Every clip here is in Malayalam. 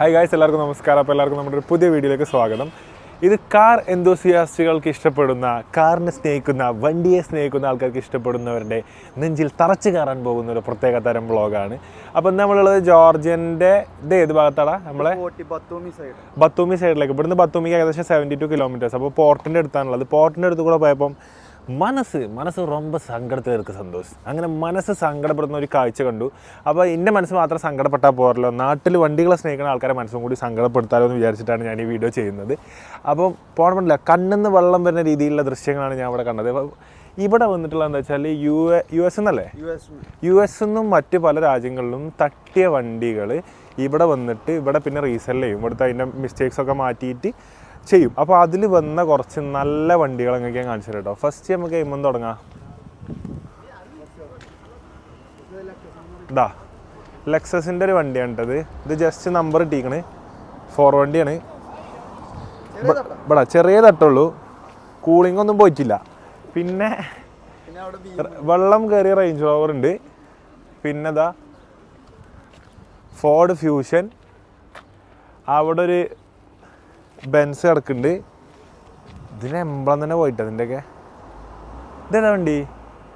ഹായ് ഗായ്സ് എല്ലാവർക്കും നമസ്കാരം. അപ്പോൾ എല്ലാവർക്കും നമ്മുടെ ഒരു പുതിയ വീഡിയോയിലേക്ക് സ്വാഗതം. ഇത് കാർ എന്തോസിയാസ്റ്റുകൾക്ക് ഇഷ്ടപ്പെടുന്ന കാറിനെ സ്നേഹിക്കുന്ന വണ്ടിയെ സ്നേഹിക്കുന്ന ആൾക്കാർക്ക് ഇഷ്ടപ്പെടുന്നവരുടെ നെഞ്ചിൽ തറച്ച് കയറാൻ പോകുന്ന ഒരു പ്രത്യേക തരം വ്ളോഗാണ്. അപ്പം നമ്മളുള്ളത് ജോർജിയന്റെ ഇത് ഏത് ഭാഗത്താണ് നമ്മളെ ബത്തൂമി സൈഡിലേക്ക് ഇവിടുന്ന് ബത്തൂമിക്ക് ഏകദേശം സെവന്റി ടു കിലോമീറ്റേഴ്സ് അപ്പോൾ പോർട്ടിന്റെ അടുത്താണുള്ളത്. പോർട്ടിന്റെ അടുത്ത് കൂടെ പോയപ്പം മനസ്സ് മനസ്സ് ரொம்ப സങ്കടത്തിൽ എടുക്കുക സന്തോഷം അങ്ങനെ മനസ്സ് സങ്കടപ്പെടുന്ന ഒരു കാഴ്ച കണ്ടു. അപ്പോൾ എന്റെ മനസ്സ് മാത്രം സങ്കടപ്പെട്ടാൽ പോരല്ലോ. നാട്ടിൽ വണ്ടികളെ സ്നേഹിക്കുന്ന ആൾക്കാരെ മനസ്സും കൂടി സങ്കടപ്പെടുത്താലോ എന്ന് വിചാരിച്ചിട്ടാണ് ഞാൻ ഈ വീഡിയോ ചെയ്യുന്നത്. അപ്പം പോകണമെന്നില്ല കണ്ണെന്ന് വെള്ളം വരുന്ന രീതിയിലുള്ള ദൃശ്യങ്ങളാണ് ഞാൻ ഇവിടെ കണ്ടത്. ഇവിടെ വന്നിട്ടുള്ള എന്താ വെച്ചാൽ യു എ യു എസ് എന്നല്ലേ? യു എസ് എന്നും മറ്റ് പല രാജ്യങ്ങളിലും തട്ടിയ വണ്ടികൾ ഇവിടെ വന്നിട്ട് ഇവിടെ പിന്നെ റീസെൽ ചെയ്യും. ഇവിടുത്തെ അതിന്റെ മിസ്റ്റേക്സൊക്കെ മാറ്റിയിട്ട് ചെയ്യും. അപ്പോൾ അതിൽ വന്ന കുറച്ച് നല്ല വണ്ടികൾ അങ്ങനെ ഞാൻ കാണിച്ചു കേട്ടോ ഫസ്റ്റ് നമുക്ക് എയിമെന്ന് തുടങ്ങാം. ഇതാ ലെക്സസിന്റെ ഒരു വണ്ടിയാണ് കേട്ടത് ഇത്. Just number ഇട്ടിക്കണ്. ഫോർ വണ്ടിയാണ്. ഇവിടെ ചെറിയ തട്ടുള്ളൂ. കൂളിംഗ് ഒന്നും പോയിട്ടില്ല. പിന്നെ വെള്ളം കയറിയ റേഞ്ച് ഓവർ ഉണ്ട്. പിന്നെ ഫോർഡ് ഫ്യൂഷൻ അവിടെ ഒരു ബെൻസ് കിടക്കുന്നുണ്ട്. ഇതിന് എംബ്ലം തന്നെ പോയിട്ട് അതിന്റെയൊക്കെ ഇതേതാ വണ്ടി?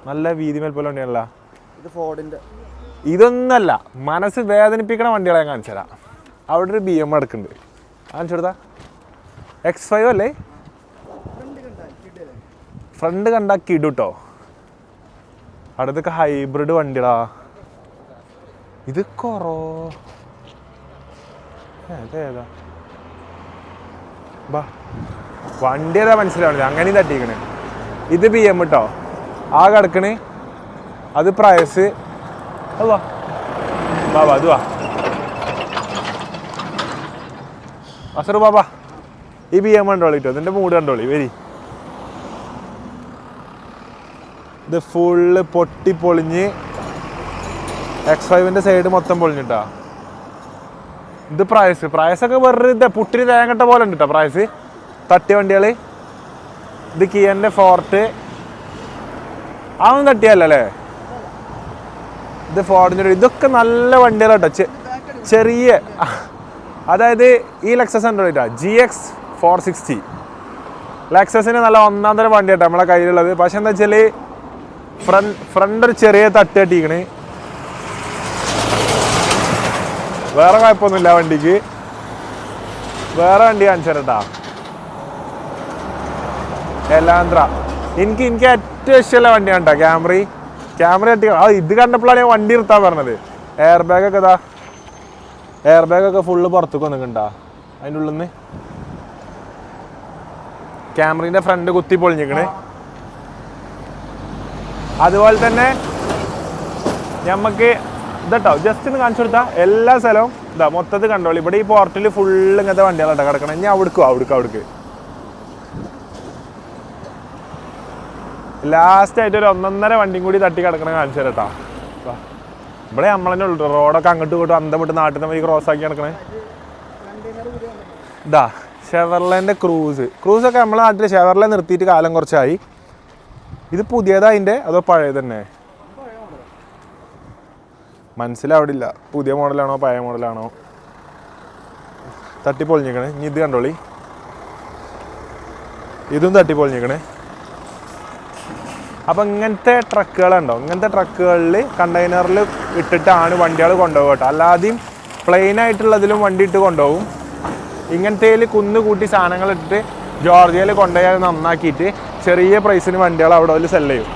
നല്ല വീതി മേൽപ്പോലെ പോലെ വണ്ടിയാണല്ലോ. ഇത് ഇതൊന്നല്ല മനസ്സ് വേദനിപ്പിക്കണ വണ്ടികളെ ഞാൻ കാണിച്ചു തരാം. അവിടെ ഒരു ബി എം എടുക്കുന്നുണ്ട് കാണിച്ചു കൊടുത്താ. എക്സ് ഫൈവ് അല്ലേ? ഫ്രണ്ട് കണ്ടാ കിടു കേട്ടോ അടുത്തൊക്കെ ഹൈബ്രിഡ് വണ്ടികളാ. ഇത് കൊറോ. ഏതാ? ബാ. വണ്ടി ഏതാ മനസ്സിലാവണില്ല. അങ്ങനെയും തട്ടിക്കണേ. ഇത് ബി എം കേട്ടോ ആ കിടക്കണ് അത് പ്രയസ് വാ വാ അത് വാ. അസറു ബാബാ ഈ ബി എം കണ്ടോളി കേട്ടോ ഇതിന്റെ മൂട് കണ്ടോളി. വരി. ഇത് ഫുള്ള് പൊട്ടി പൊളിഞ്ഞ് എക്സ് ഫൈവിന്റെ സൈഡ് മൊത്തം പൊളിഞ്ഞിട്ടാ. ഇത് പ്രൈസ് പ്രൈസൊക്കെ വെറുതെ പുട്ടിരി തേങ്ങട്ട പോലെ ഉണ്ട് കേട്ടോ പ്രൈസ് തട്ടിയ വണ്ടികൾ ഇത് കിയന്റെ ഫോർട്ട് അതൊന്നും തട്ടിയല്ലേ ഇത് ഫോർഡിന്റെ ഇതൊക്കെ നല്ല വണ്ടികളാട്ടോ ചെറിയ അതായത് ഈ ലെക്സസ് ഉണ്ടോ കേട്ടോ ജി എക്സ് ഫോർ സിക്സ്റ്റി ലെക്സസിന് നല്ല ഒന്നാം തരം വണ്ടി കേട്ടോ നമ്മളെ കയ്യിലുള്ളത്. പക്ഷെ എന്താ വെച്ചാൽ ഫ്രണ്ട് ഫ്രണ്ട് ഒരു ചെറിയ തട്ട് കെട്ടിക്കണ് വേറെ കുഴപ്പമൊന്നുമില്ല വണ്ടിക്ക്. വേറെ വണ്ടി കാണിച്ചരട്ടാ എല്ലാന്ത്ര എനിക്ക് എനിക്ക് ഏറ്റവും ഇഷ്ടമുള്ള വണ്ടിയാണ് കേട്ടോ ക്യാമറി ക്യാമറ കെട്ടി ആ ഇത് കണ്ടപ്പോഴാണ് ഞാൻ വണ്ടി നിർത്താൻ പറഞ്ഞത്. എയർ ബാഗ് ഒക്കെ ഇതാ. എയർ ബാഗ് ഒക്കെ ഫുള്ള് പുറത്തേക്ക് വന്നിട്ടുണ്ടാ? അതിന്റെ ഉള്ളിൽ നിന്ന് ക്യാമറീന്റെ ഫ്രണ്ട് കുത്തി പൊളിഞ്ഞിക്കണ് അതുപോലെ തന്നെ നമുക്ക് ഇതട്ടോ ജസ്റ്റ് ഒന്ന് കാണിച്ചു കൊടുത്താൽ എല്ലാ സ്ഥലവും ഇതാ മൊത്തത്തിൽ കണ്ടോളി ഇവിടെ ഈ പോർട്ടിൽ ഫുൾ ഇങ്ങനത്തെ വണ്ടികളാട്ടോ കിടക്കണം. ഇനി അവിടേക്കോ അവിടുക്ക് അവിടേക്ക്. ലാസ്റ്റ് ആയിട്ട് ഒരു ഒന്നൊന്നര വണ്ടിയും കൂടി തട്ടി കിടക്കണ കാണിച്ചു തരട്ടാ ഇവിടെ നമ്മളെന്നെ ഉള്ളൂ. റോഡൊക്കെ അങ്ങോട്ട് ഇങ്ങോട്ടും അന്തം വിട്ട് നാട്ടിൽ നിന്ന് ക്രോസ് ആക്കി കിടക്കണേ. ഇതാ ഷെവർലേന്റെ ക്രൂസ് ക്രൂസ് ഒക്കെ നമ്മളെ നാട്ടിൽ ഷെവർലെ നിർത്തിയിട്ട് കാലം കുറച്ചായി. ഇത് പുതിയതാ അതിന്റെ അതോ പഴയത് തന്നെ മനസ്സിലാവിടില്ല പുതിയ മോഡലാണോ പഴയ മോഡലാണോ? തട്ടിപ്പൊളിഞ്ഞിക്കണേ ഇനി ഇത് കണ്ടോളി. ഇതും തട്ടിപ്പൊളിഞ്ഞിക്കണേ അപ്പം ഇങ്ങനത്തെ ട്രക്കുകളുണ്ടോ? ഇങ്ങനത്തെ ട്രക്കുകളിൽ കണ്ടെയ്നറിൽ ഇട്ടിട്ടാണ് വണ്ടികൾ കൊണ്ടുപോകുക കേട്ടോ. അല്ലാതെയും പ്ലെയിൻ ആയിട്ടുള്ളതിലും വണ്ടി ഇട്ട് കൊണ്ടുപോകും ഇങ്ങനത്തേൽ കുന്ന് കൂട്ടി സാധനങ്ങൾ ഇട്ടിട്ട് ജോർജിയയിൽ കൊണ്ടുപോയി നന്നാക്കിയിട്ട് ചെറിയ പ്രൈസിന് വണ്ടികൾ അവിടെ ഒരു സെല്ല് ചെയ്യും.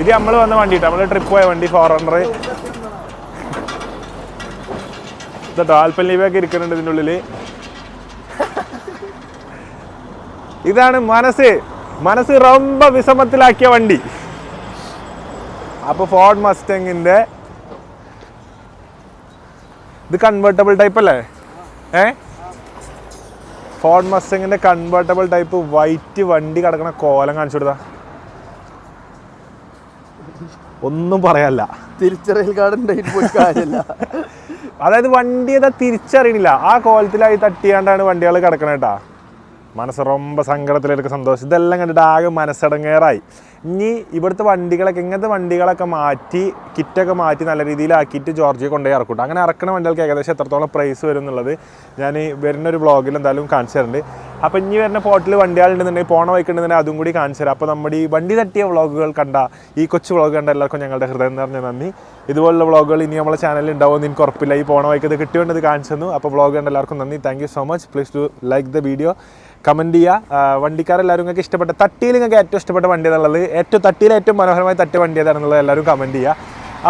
ഇത് നമ്മൾ വന്ന വണ്ടി നമ്മൾ ട്രിപ്പ് പോയ വണ്ടി ഫോർ ഹൺഡ്രഡ് ടാൽപ്പല്ലീവൊക്കെ ഇരിക്കുന്നുണ്ട് ഇതിന്റെ ഉള്ളിൽ ഇതാണ് മനസ്സ്. മനസ്സ് റൊമ്പ വിഷമത്തിലാക്കിയ വണ്ടി. അപ്പോൾ ഫോർഡ് മസ്റ്റങ്ങിന്റെ ഇത് കൺവേർട്ടബിൾ ടൈപ്പ് അല്ലേ? ഏ? ഫോർഡ് മസ്റ്റങ്ങിന്റെ കൺവേർട്ടബിൾ ടൈപ്പ് വൈറ്റ് വണ്ടി കിടക്കണ കോലം കാണിച്ചു കൊടുത്ത. ഒന്നും പറയല്ല. തിരിച്ചറിയൽ കാർഡ് അതായത് വണ്ടി അതാ തിരിച്ചറിയണില്ല. ആ കോലത്തിലായി തട്ടിയാണ്ടാണ് വണ്ടികൾ കിടക്കണ കേട്ടാ മനസ്സ് റൊമ്പ സങ്കടത്തിലെടുക്ക സന്തോഷം. ഇതെല്ലാം കണ്ടിട്ട് ആകെ മനസ്സടങ്ങേറായി. ഇനി ഇവിടുത്തെ വണ്ടികളൊക്കെ ഇങ്ങനത്തെ വണ്ടികളൊക്കെ മാറ്റി കിറ്റൊക്കെ മാറ്റി നല്ല രീതിയിലാക്കിയിട്ട് ജോർജിയെ കൊണ്ടുപോയി ഇറക്കൂട്ടോ. അങ്ങനെ ഇറക്കുന്ന വണ്ടികൾക്ക് ഏകദേശം എത്രത്തോളം പ്രൈസ് വരും എന്നുള്ളത് ഞാൻ വരുന്ന ഒരു വ്ളോഗിൽ എന്തായാലും കാണിച്ചു തരുന്നുണ്ട് അപ്പോൾ ഇനി വരുന്ന പോർട്ടിൽ വണ്ടികളുണ്ടെന്നുണ്ടെങ്കിൽ പോണ വയ്ക്കുന്നുണ്ടെങ്കിൽ അതും കൂടി കാണിച്ചു തരാം. അപ്പോൾ നമ്മുടെ ഈ വണ്ടി തട്ടിയ വ്ളോഗുകൾ കണ്ട ഈ കൊച്ചു വ്ളോഗ് കണ്ട എല്ലാവർക്കും ഞങ്ങളുടെ ഹൃദയം നിറഞ്ഞ നന്ദി. ഇതുപോലുള്ള വ്ളോഗുകൾ ഇനി നമ്മളെ ചാനലിൽ ഉണ്ടാവും എനിക്ക് ഉറപ്പില്ല. ഈ പോണ വൈക്കത് കിട്ടിയോണ്ട് കാണിച്ചു തന്നു. അപ്പോൾ വ്ളോഗ് കണ്ട എല്ലാവർക്കും നന്ദി. Thank you so much please to like the video comment ചെയ്യുക വണ്ടിക്കാരെല്ലാവരും നിങ്ങൾക്ക് ഇഷ്ടപ്പെട്ട തട്ടിയിൽ നിങ്ങൾക്ക് ഏറ്റവും ഇഷ്ടപ്പെട്ട വണ്ടി എന്നുള്ളത് ഏറ്റവും തട്ടിയിൽ ഏറ്റവും മനോഹരമായി തട്ടിയ വണ്ടി ഏതാണെന്നുള്ളത് എല്ലാവരും കമന്റ് ചെയ്യുക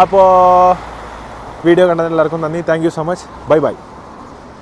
അപ്പോൾ വീഡിയോ കണ്ടതിന് എല്ലാവർക്കും നന്ദി. Thank you so much bye bye